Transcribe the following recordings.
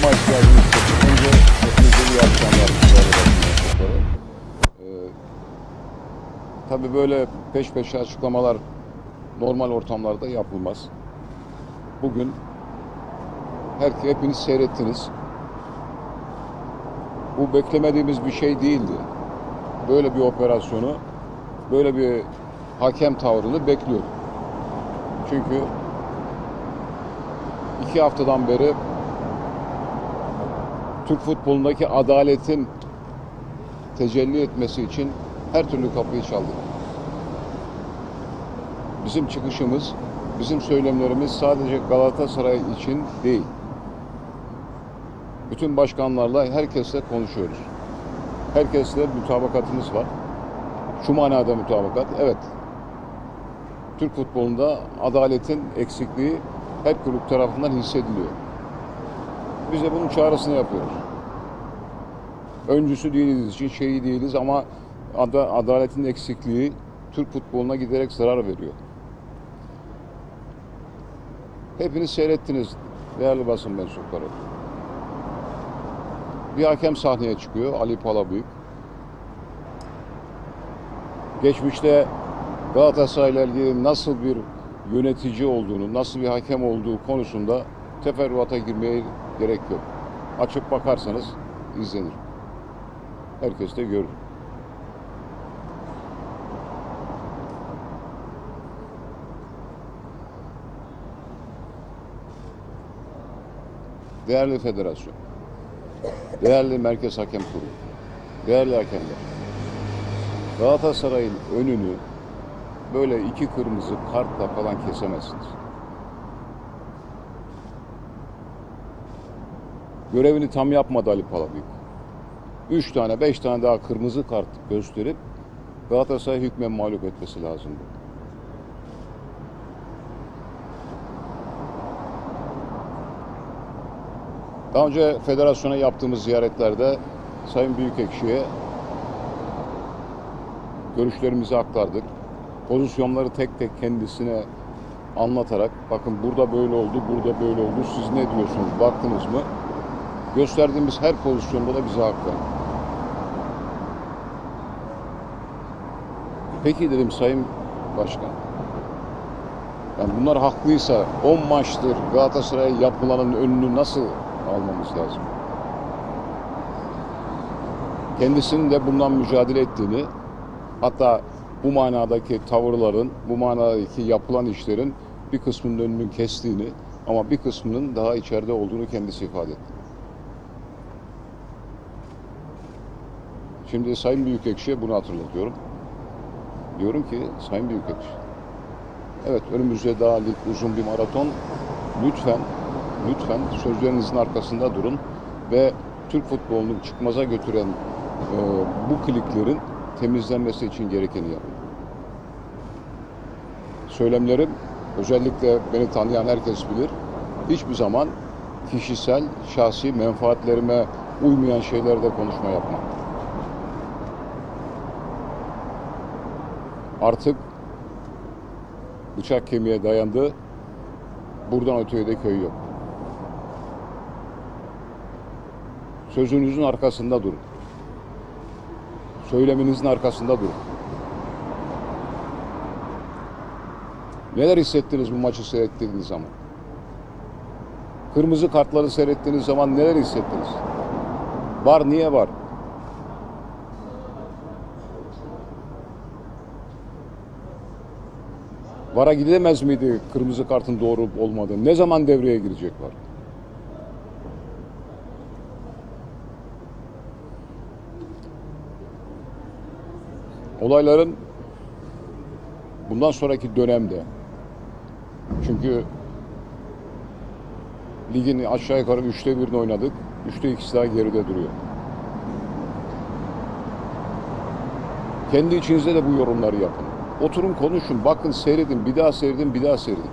yapma ihtiyacımız yok. Önce hepinize iyi akşamlar. Ee, tabii böyle peş peşe açıklamalar normal ortamlarda yapılmaz. Bugün her, hepiniz seyrettiniz. Bu beklemediğimiz bir şey değildi. Böyle bir operasyonu, böyle bir hakem tavrını bekliyorduk. Çünkü iki haftadan beri Türk futbolundaki adaletin tecelli etmesi için her türlü kapıyı çaldık. Bizim çıkışımız, bizim söylemlerimiz sadece Galatasaray için değil. Bütün başkanlarla, herkesle konuşuyoruz. Herkesle mutabakatımız var. Şu manada mutabakat, evet. Türk futbolunda adaletin eksikliği her kulüp tarafından hissediliyor. Biz de bunun çağrısını yapıyoruz. Öncüsü değiliz için şeyi değiliz ama ada- adaletin eksikliği Türk futboluna giderek zarar veriyor. Hepiniz seyrettiniz değerli basın mensupları. Bir hakem sahneye çıkıyor Ali Palabıyık. Geçmişte Galatasaray'la ilgili nasıl bir yönetici olduğunu, nasıl bir hakem olduğu konusunda teferruata girmeye gerek yok. Açıp bakarsanız izlenir. Herkes de görür. Değerli federasyon, değerli Merkez Hakem Kurulu, değerli hakemler, Galatasaray'ın önünü böyle iki kırmızı kartla falan kesemezsiniz. Görevini tam yapmadı Ali Palabıyık. Üç tane, beş tane daha kırmızı kart gösterip Galatasaray hükmen mağlup etmesi lazımdı. Daha önce federasyona yaptığımız ziyaretlerde Sayın Büyükekşi'ye görüşlerimizi aktardık. Pozisyonları tek tek kendisine anlatarak bakın burada böyle oldu, burada böyle oldu. Siz ne diyorsunuz? Baktınız mı? Gösterdiğimiz her pozisyonda da bize hak verdi. Peki dedim Sayın Başkan. Yani bunlar haklıysa 10 maçtır Galatasaray'a yapılanın önünü nasıl almamız lazım? Kendisinin de bundan mücadele ettiğini hatta bu manadaki tavırların, bu manadaki yapılan işlerin bir kısmının önünün kestiğini ama bir kısmının daha içeride olduğunu kendisi ifade etti. Şimdi Sayın Büyükekşi'ye bunu hatırlatıyorum. Diyorum ki Sayın Büyükekşi, evet önümüzde daha lig uzun bir maraton. Lütfen, lütfen sözlerinizin arkasında durun ve Türk futbolunu çıkmaza götüren e, bu kliklerin temizlenmesi için gerekeni yapın. Söylemlerim özellikle beni tanıyan herkes bilir. Hiçbir zaman kişisel, şahsi menfaatlerime uymayan şeylerde konuşma yapmam. Artık bıçak kemiğe dayandı. Buradan öteye de köy yok. Sözünüzün arkasında durun. Söyleminizin arkasında durun. Neler hissettiniz bu maçı seyrettiğiniz zaman? Kırmızı kartları seyrettiğiniz zaman neler hissettiniz? Var niye var? Vara gidemez miydi kırmızı kartın doğru olmadığı? Ne zaman devreye girecek var? Olayların bundan sonraki dönemde çünkü ligin aşağı yukarı üçte birini oynadık. Üçte ikisi daha geride duruyor. Kendi içinizde de bu yorumları yapın. Oturun konuşun, bakın seyredin, bir daha seyredin, bir daha seyredin.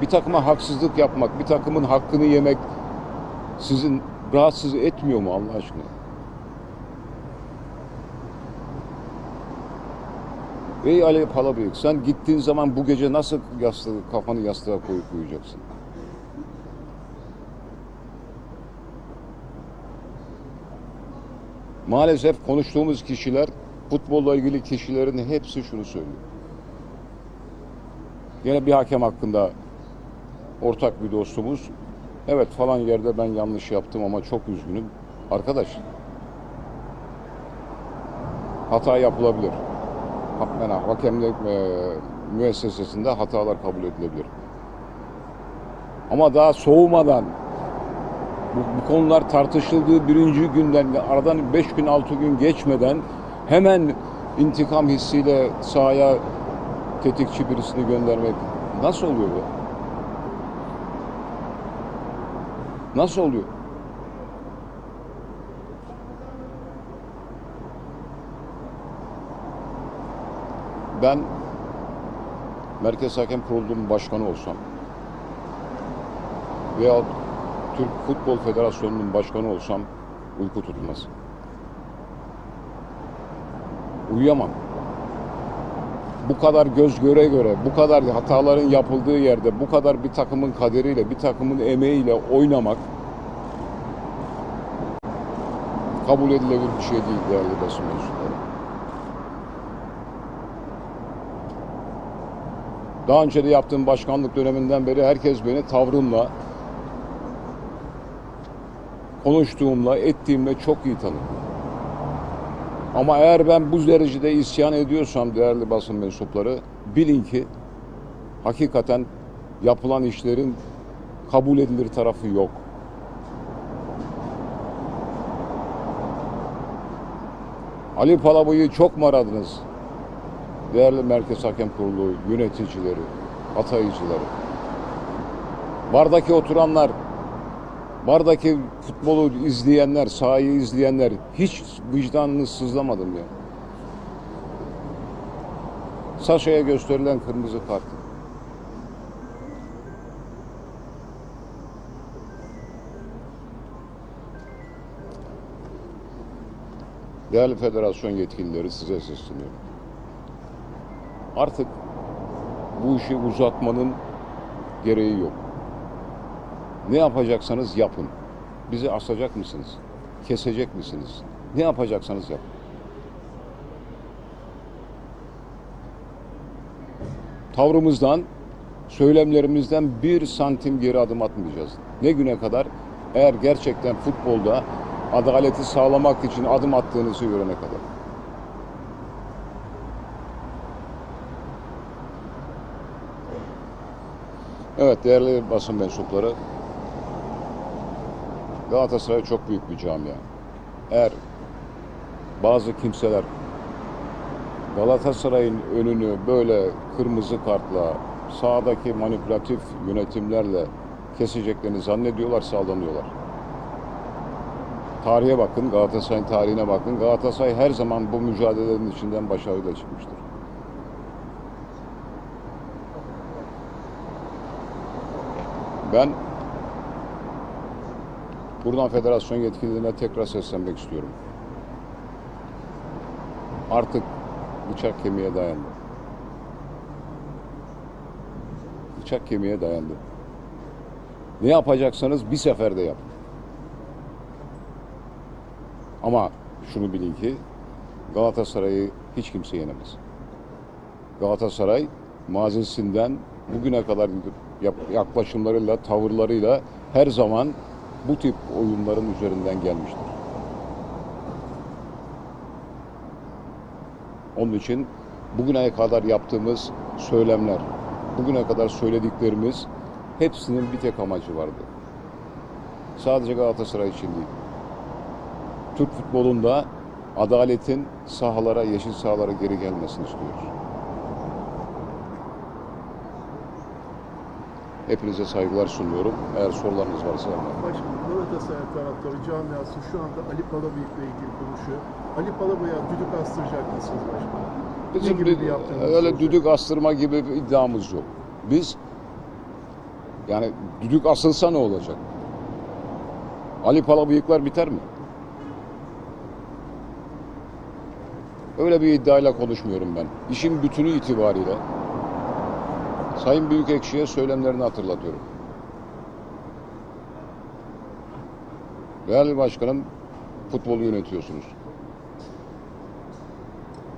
Bir takıma haksızlık yapmak, bir takımın hakkını yemek sizin rahatsız etmiyor mu Allah aşkına? Ey Alev Palabıyık sen gittiğin zaman bu gece nasıl yastığı, kafanı yastığa koyup uyuyacaksın? Maalesef konuştuğumuz kişiler futbolla ilgili kişilerin hepsi şunu söylüyor. Yine bir hakem hakkında ortak bir dostumuz. Evet falan yerde ben yanlış yaptım ama çok üzgünüm. Arkadaş, hata yapılabilir. Yani hakemlik e, müessesesinde hatalar kabul edilebilir. Ama daha soğumadan bu, bu konular tartışıldığı birinci günden aradan beş gün altı gün geçmeden hemen intikam hissiyle sahaya tetikçi birisini göndermek nasıl oluyor bu? Nasıl oluyor? Ben Merkez Hakem Kurulu'nun başkanı olsam veya Türk Futbol Federasyonu'nun başkanı olsam uyku tutmaz. Uyuyamam. Bu kadar göz göre göre, bu kadar hataların yapıldığı yerde, bu kadar bir takımın kaderiyle, bir takımın emeğiyle oynamak kabul edilebilir bir şey değil değerli basın mensupları. Daha önce de yaptığım başkanlık döneminden beri herkes beni tavrımla, konuştuğumla, ettiğimle çok iyi tanır. Ama eğer ben bu derecede isyan ediyorsam değerli basın mensupları bilin ki hakikaten yapılan işlerin kabul edilir tarafı yok. Ali Palabıyı çok mu aradınız? Değerli Merkez Hakem Kurulu yöneticileri, atayıcıları. Bardaki oturanlar, bardaki futbolu izleyenler, sahayı izleyenler hiç vicdanını sızlamadım ya. Saşa'ya gösterilen kırmızı kart. Değerli federasyon yetkilileri size sesleniyorum. Artık bu işi uzatmanın gereği yok. Ne yapacaksanız yapın. Bizi asacak mısınız? Kesecek misiniz? Ne yapacaksanız yapın. Tavrımızdan, söylemlerimizden bir santim geri adım atmayacağız. Ne güne kadar? Eğer gerçekten futbolda adaleti sağlamak için adım attığınızı görene kadar. Evet değerli basın mensupları Galatasaray çok büyük bir camia. Eğer bazı kimseler Galatasaray'ın önünü böyle kırmızı kartla sahadaki manipülatif yönetimlerle keseceklerini zannediyorlarsa aldanıyorlar. Tarihe bakın, Galatasaray'ın tarihine bakın. Galatasaray her zaman bu mücadelelerin içinden başarıyla çıkmıştır. Ben buradan federasyon yetkililerine tekrar seslenmek istiyorum. Artık bıçak kemiğe dayandı. Bıçak kemiğe dayandı. Ne yapacaksanız bir seferde yapın. Ama şunu bilin ki Galatasaray'ı hiç kimse yenemez. Galatasaray mazisinden bugüne kadar yaklaşımlarıyla, tavırlarıyla her zaman bu tip oyunların üzerinden gelmiştir. Onun için bugüne kadar yaptığımız söylemler, bugüne kadar söylediklerimiz hepsinin bir tek amacı vardı. Sadece Galatasaray için değil. Türk futbolunda adaletin sahalara, yeşil sahalara geri gelmesini istiyoruz. Hepinize saygılar sunuyorum. Eğer sorularınız varsa Başkanım Galatasaray taraftarı camiası şu anda Ali Palabıyık'la ilgili konuşuyor. Ali Palabıyık'a düdük astıracak mısınız başkanım? Bizim ne gibi bir- bir öyle olacak? düdük astırma gibi bir iddiamız yok. Biz yani düdük asılsa ne olacak? Ali Palabıyıklar biter mi? Öyle bir iddiayla konuşmuyorum ben. İşin bütünü itibariyle Sayın Büyükekşi'ye söylemlerini hatırlatıyorum. Değerli başkanım, futbolu yönetiyorsunuz.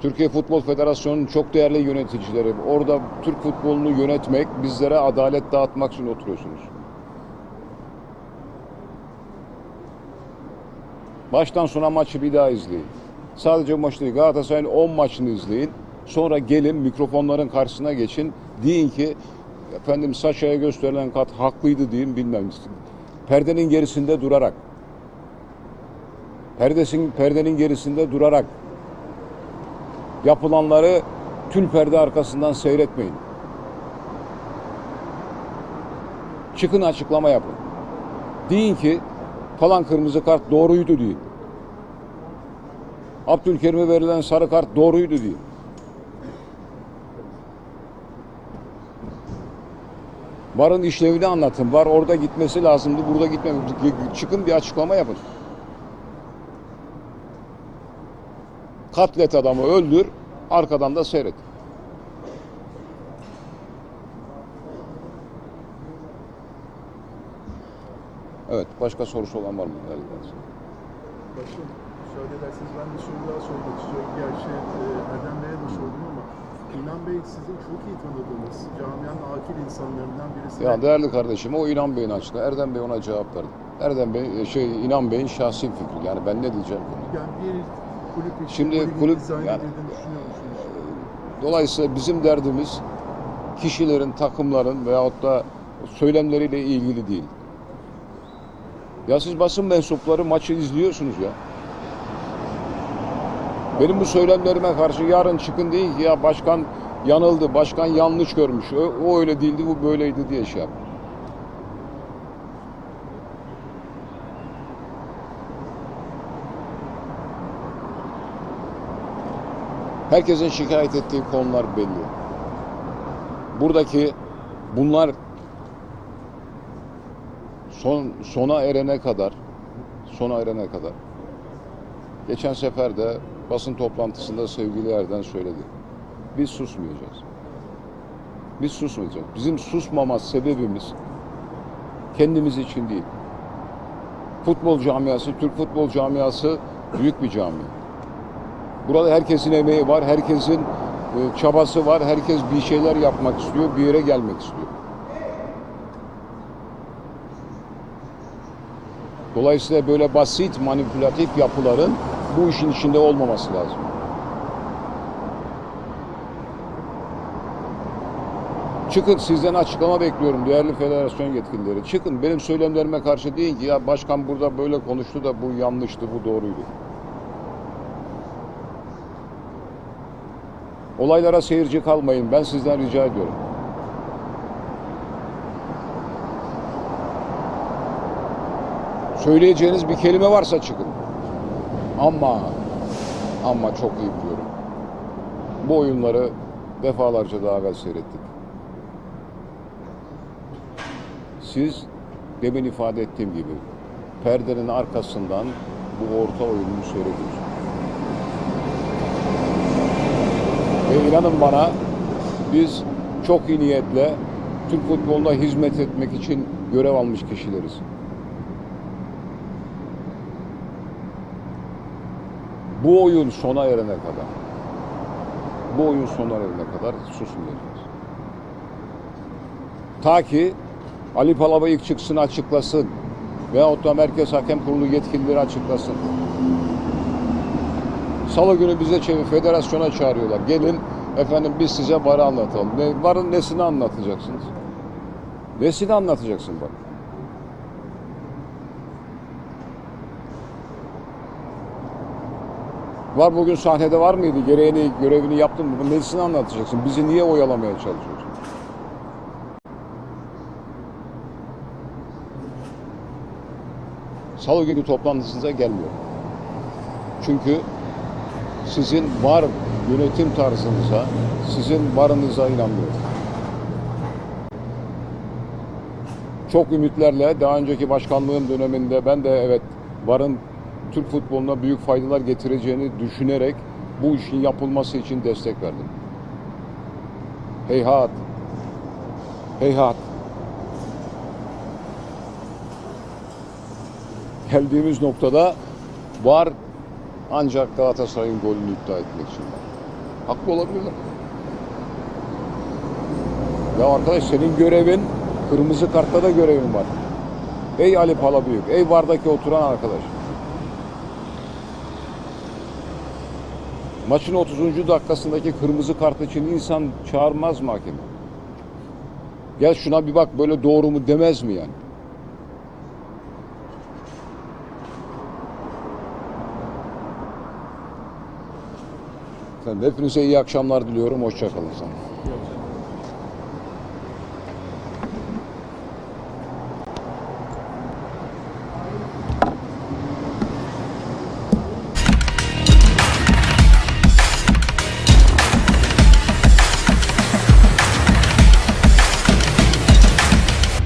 Türkiye Futbol Federasyonu'nun çok değerli yöneticileri. Orada Türk futbolunu yönetmek, bizlere adalet dağıtmak için oturuyorsunuz. Baştan sona maçı bir daha izleyin. Sadece maç değil, Galatasaray'ın 10 maçını izleyin. Sonra gelin mikrofonların karşısına geçin. Deyin ki efendim Saşa'ya gösterilen kat haklıydı deyin bilmem. Perdenin gerisinde durarak. Perdesin, perdenin gerisinde durarak yapılanları tül perde arkasından seyretmeyin. Çıkın açıklama yapın. Deyin ki falan kırmızı kart doğruydu deyin. Abdülkerim'e verilen sarı kart doğruydu deyin. Varın işlevini anlatın. Var orada gitmesi lazımdı, burada gitmemesi. Çıkın bir açıklama yapın. Katlet adamı öldür, arkadan da seyret. Evet, başka sorusu olan var mı? Başkanım, müsaade ederseniz ben bir soru daha sormak istiyorum. Gerçi e, Erdem Bey'e de sordum İnan Bey sizin çok iyi tanıdığınız, camianın akil insanlarından birisi. Ya değerli kardeşim o İnan Bey'in açıkla. Erdem Bey ona cevap verdi. Erdem Bey, şey İnan Bey'in şahsi fikri. Yani ben ne diyeceğim bunu. Yani bir kulüp için Şimdi kulüp- yani- musunuz? Dolayısıyla bizim derdimiz kişilerin, takımların veyahut da söylemleriyle ilgili değil. Ya siz basın mensupları maçı izliyorsunuz ya. Benim bu söylemlerime karşı yarın çıkın deyin ki ya başkan yanıldı, başkan yanlış görmüş, o, o öyle değildi, bu böyleydi diye şey yap. Herkesin şikayet ettiği konular belli. Buradaki bunlar son sona erene kadar sona erene kadar geçen sefer de basın toplantısında sevgili Erden söyledi. Biz susmayacağız. Biz susmayacağız. Bizim susmama sebebimiz kendimiz için değil. Futbol camiası, Türk futbol camiası büyük bir cami. Burada herkesin emeği var, herkesin e, çabası var, herkes bir şeyler yapmak istiyor, bir yere gelmek istiyor. Dolayısıyla böyle basit manipülatif yapıların bu işin içinde olmaması lazım. Çıkın sizden açıklama bekliyorum değerli federasyon yetkilileri. Çıkın benim söylemlerime karşı deyin ki ya başkan burada böyle konuştu da bu yanlıştı, bu doğruydu. Olaylara seyirci kalmayın. Ben sizden rica ediyorum. Söyleyeceğiniz bir kelime varsa çıkın. Ama ama çok iyi biliyorum. Bu oyunları defalarca daha evvel seyrettik. Siz demin ifade ettiğim gibi perdenin arkasından bu orta oyununu seyrediyorsunuz. Ve inanın bana biz çok iyi niyetle Türk futboluna hizmet etmek için görev almış kişileriz. Bu oyun sona erene kadar bu oyun sona erene kadar susmayacağız. Ta ki Ali Palabıyık çıksın açıklasın veyahut da Merkez Hakem Kurulu yetkilileri açıklasın. Salı günü bize çevir, federasyona çağırıyorlar. Gelin efendim biz size varı anlatalım. Ne, varın nesini anlatacaksınız? Nesini anlatacaksın bak. Var bugün sahnede var mıydı? Gereğini, görevini yaptın mı? Nesini anlatacaksın? Bizi niye oyalamaya çalışıyorsun? Salı günü toplantısınıza gelmiyor. Çünkü sizin var yönetim tarzınıza, sizin varınıza inanmıyorum. Çok ümitlerle daha önceki başkanlığım döneminde ben de evet varın Türk futboluna büyük faydalar getireceğini düşünerek bu işin yapılması için destek verdim. Heyhat. Heyhat. Geldiğimiz noktada var ancak Galatasaray'ın golünü iptal etmek için var. Haklı olabilirler. Ya arkadaş senin görevin kırmızı kartta da görevin var. Ey Ali Palabıyık, ey vardaki oturan arkadaş. Maçın 30. dakikasındaki kırmızı kart için insan çağırmaz mı hakemi? Gel şuna bir bak böyle doğru mu demez mi yani? Efendim hepinize iyi akşamlar diliyorum. Hoşçakalın.